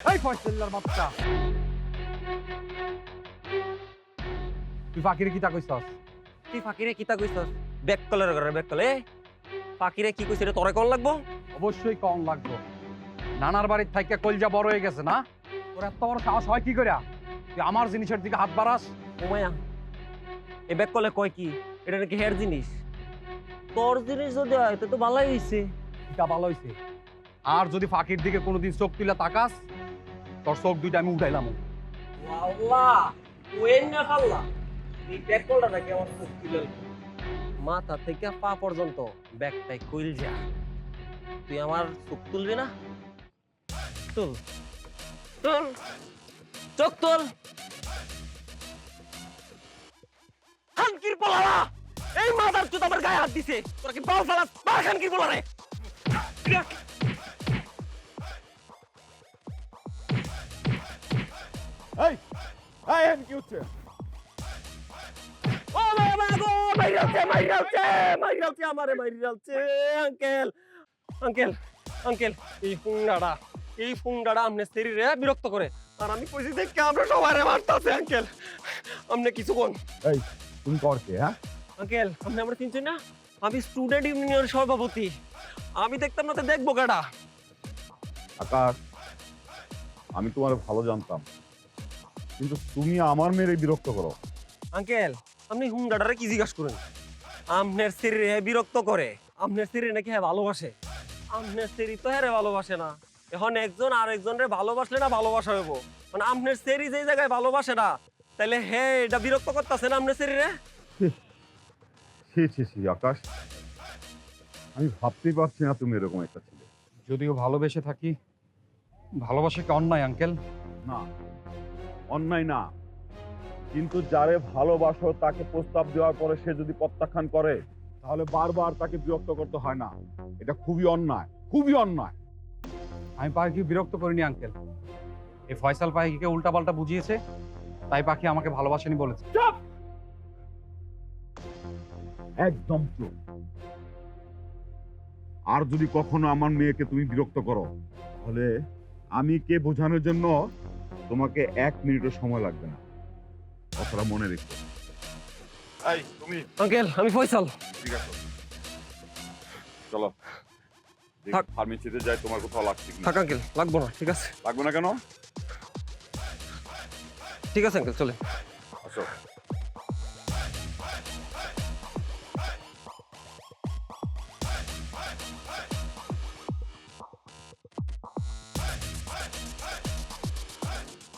এই ফয়সাল্লার বাচ্চা। তুই ফাকিরে কিতা কইছস? তুই ফাকিরে কিতা কইছস? ব্যাক কলের ঘরে ব্যাক কলে ফাকিরে কি কইছে রে তোরে কোন লাগবো? অবশ্যই কম লাগবে। নানার বাড়ির থাইকা কলজা বড় হয়ে গেছে না? তোর এত বড় সাহস হয় কি করে তুই আমার জিনিসের দিকে হাত বাড়াস। ওমায়া এ ব্যাক কলে কয় কি? এটা নাকি হেয়ার জিনিস? তোর জিনিস যদি হয় তো তো ভালোই হইছে। এটা ভালো হইছে। আর যদি ফাকির দিকে কোনোদিন চোখ তুলে তাকাস তোর চোখ দুইটা আমি উঠাইলাম। মাথা থেকে পা পর্যন্ত ব্যাগটাই কইল যা। তুই আমার চোখ তুলবি না? তুল। তুল। চোখ তুল। খানকির পোলারা! এই মাদার চুত আমার গায়ে হাত দিছে। তোরা কি বাল ফালাস? বাল খানকির পোলারে! এই এই এন কি হচ্ছে ও বাবা গো মাইরালছে মাইরালছে মাইরালছে আমারে মাইরালছে আঙ্কেল আঙ্কেল আঙ্কেল এই ফুংডাড়া এই ফুংডাড়া আমনে শরীরে বিরক্ত করে। আর আমি কইছি দেখে আমরা সবারে মারতাছে আঙ্কেল আমনে কিছু কোন এই তুমি করছে হ্যাঁ? আঙ্কেল আপনি আমরা চিনছেন না? আমি স্টুডেন্ট ইউনিয়নের সভাপতি। আমি দেখতাম না তো দেখব কাটা আকাশ আমি তোমার ভালো জানতাম। কিন্তু তুমি আমার মেয়ের বিরক্ত করো। আঙ্কেল আপনি হুংডাটারে কি জিজ্ঞাসা করেন? আমনের শরীরে বিরক্ত করে। আমনের শরীরে নাকি হ্যাঁ ভালোবাসে। আমনের শরীর তো হ্যাঁ রে ভালোবাসে না। এখন একজন আর একজনের ভালোবাসলে না ভালোবাসা হইব। মানে আমনের শরীর যেই জায়গায় ভালোবাসে না তাহলে হে এটা বিরক্ত করতেছে না আমনের শরীরে ছি ছি ছি আকাশ। আমি ভাবতেই পারছি না তুমি এরকম একটা ছিলে। যদিও ভালোবেসে থাকি ভালোবাসা কি অন্যায় আঙ্কেল? না। অন্যায় না। কিন্তু যারে ভালোবাসো তাকে প্রস্তাব দেওয়ার পরে সে যদি প্রত্যাখ্যান করে তাহলে বারবার তাকে বিরক্ত করতে হয় না। এটা খুবই অন্যায় খুবই অন্যায়। আমি পাখিকে বিরক্ত করিনি আঙ্কেল এই ফয়সাল পাখিকে উল্টাপাল্টা বুঝিয়েছে তাই পাখি আমাকে ভালোবাসেনি বলেছে। একদম চুপ। আর যদি কখনো আমার মেয়েকে তুমি বিরক্ত করো তাহলে আমি কে বোঝানোর জন্য তোমাকে এক মিনিটও সময় লাগবে না। কথাটা মনে রেখো। এই তুমি? আঙ্কেল আমি ফয়সাল। ঠিক আছে। চলো। থাক। ফার্মেসিতে যাই তোমার কোথাও লাগছে থাকা থাক আঙ্কেল লাগবো না ঠিক আছে। লাগবো না কেন? ঠিক আছে আঙ্কেল চলে। আসো।